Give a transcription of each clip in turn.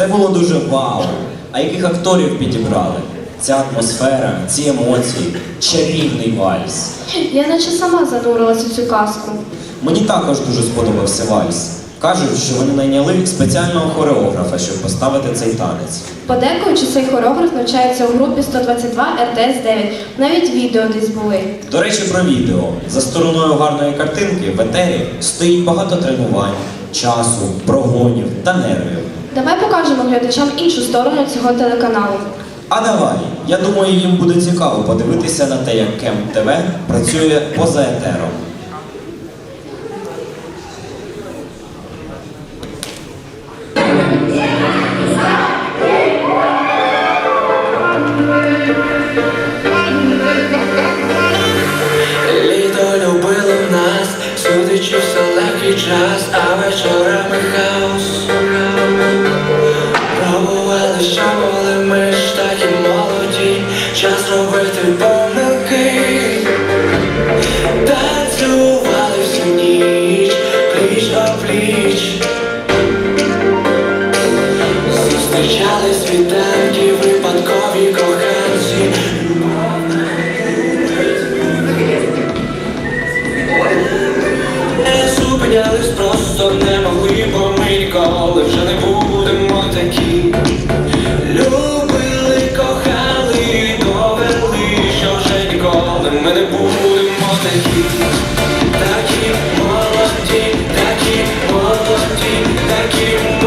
Це було дуже вау. А яких акторів підібрали? Ця атмосфера, ці емоції, чарівний вальс. Я наче сама занурилась у цю казку. Мені також дуже сподобався вальс. Кажуть, що вони найняли спеціального хореографа, щоб поставити цей танець. Подекуючи цей хореограф навчається у групі 122 РТС 9. Навіть відео десь були. До речі, про відео. За стороною гарної картинки в етері стоїть багато тренувань, часу, прогонів та нервів. Давай покажемо глядачам іншу сторону цього телеканалу. А давай, я думаю, їм буде цікаво подивитися на те, як Кем ТВ працює поза етером. Літо любило нас, судячи все легкий час, а вечорами пліч. Зустрічали світанки, випадкові коханці. Не зупинялись, просто не могли, бо ми ніколи вже не будемо такі. Любили, кохали, довели, що вже ніколи ми не будемо такі. Такі такі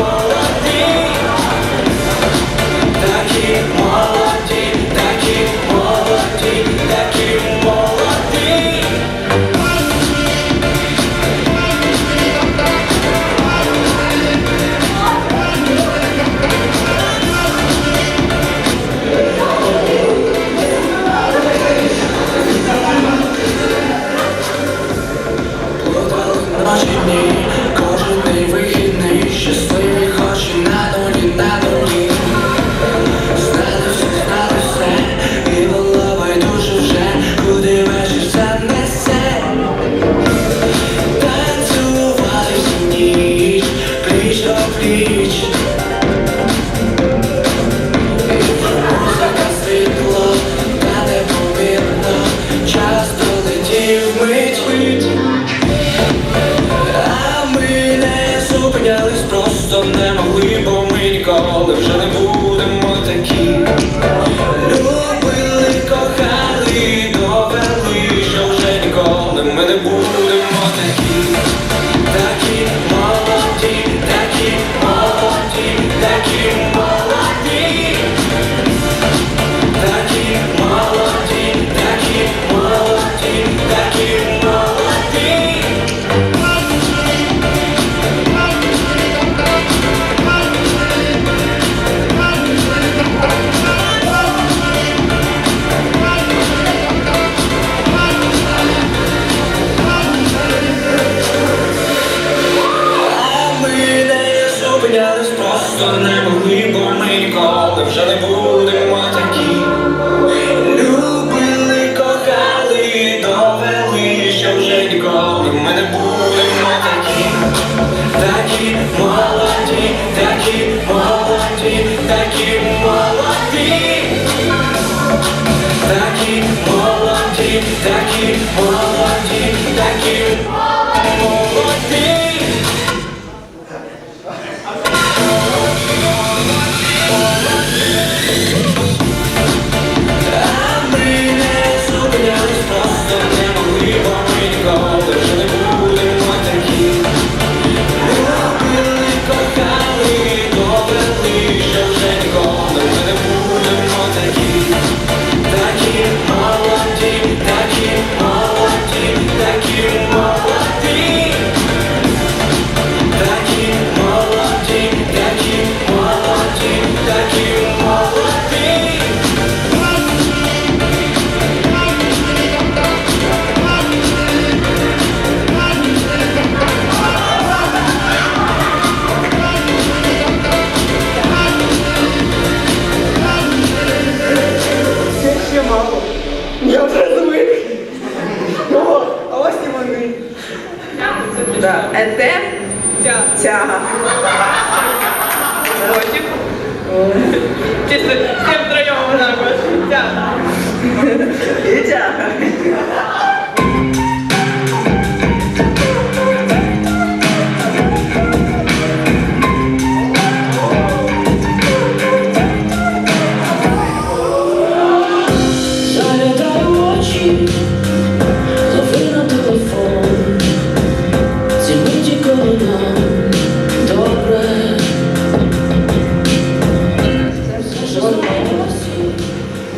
ніколи вже не будемо такі.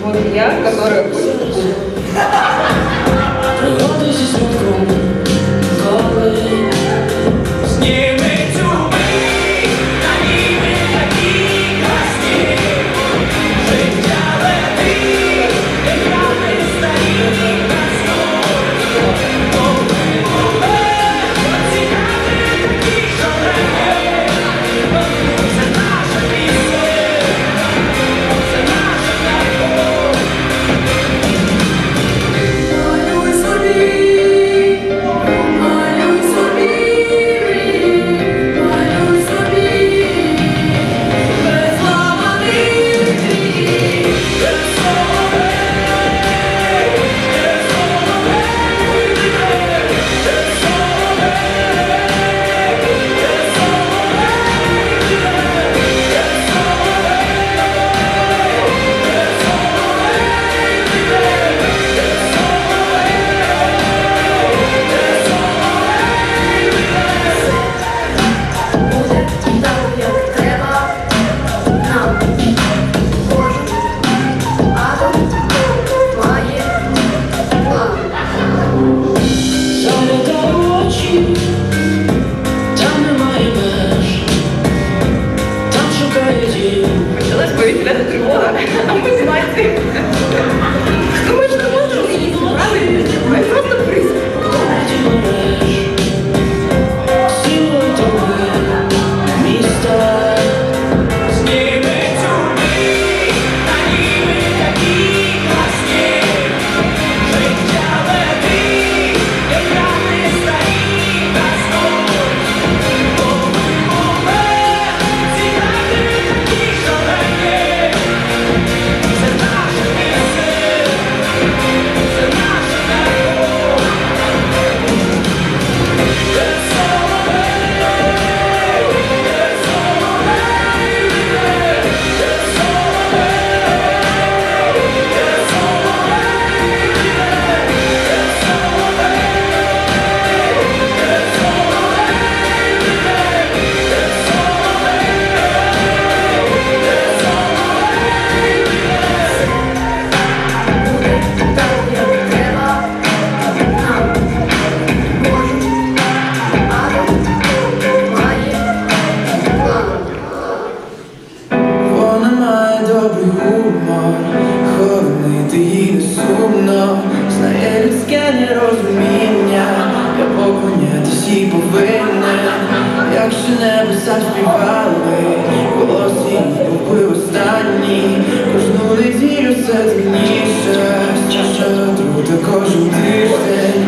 Вот я, которая... пригубна, хоронити її не сумно, знає людське нерозуміння, я поконяти всі повинен, як ще небеса співали, волосі були останні, кожну неділю все темніше, Страша трути кожен тиждень,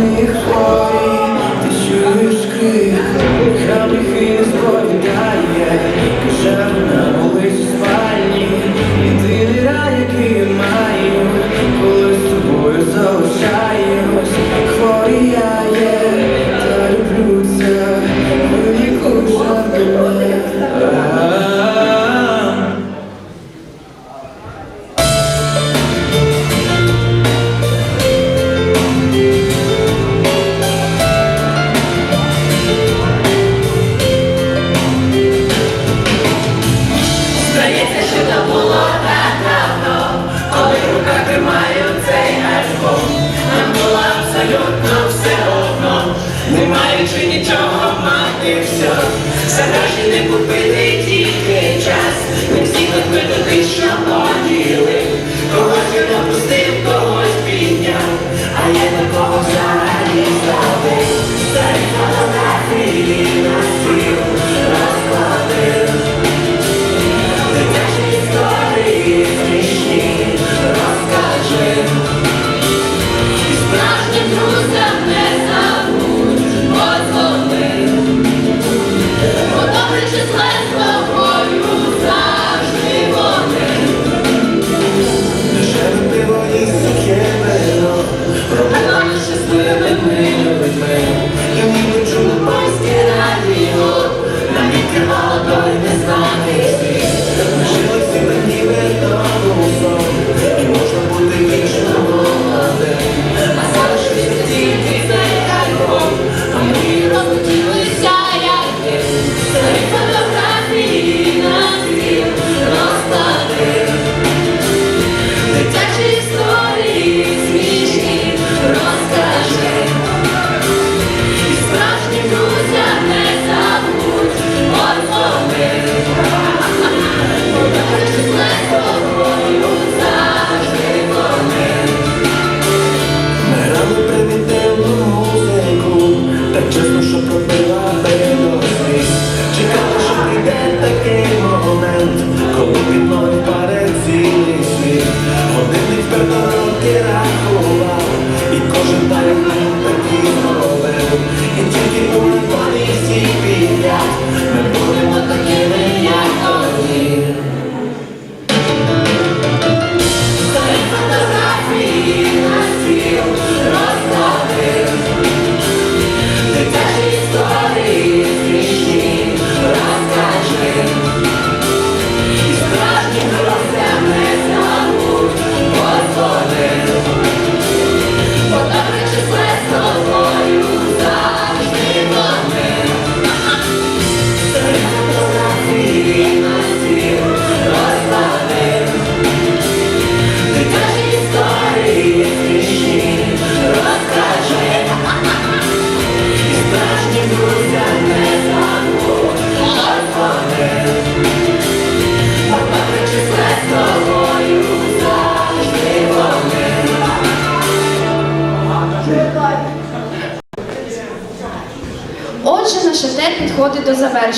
ми хворі, ти чуєш крик, храбрих не купили.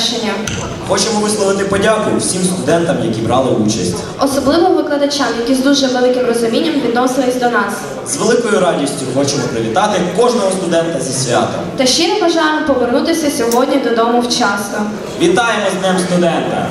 Завершення. Хочемо висловити подяку всім студентам, які брали участь. Особливо викладачам, які з дуже великим розумінням відносились до нас. З великою радістю хочемо привітати кожного студента зі святом. Та щиро бажаємо повернутися сьогодні додому вчасно. Вітаємо з Днем студента!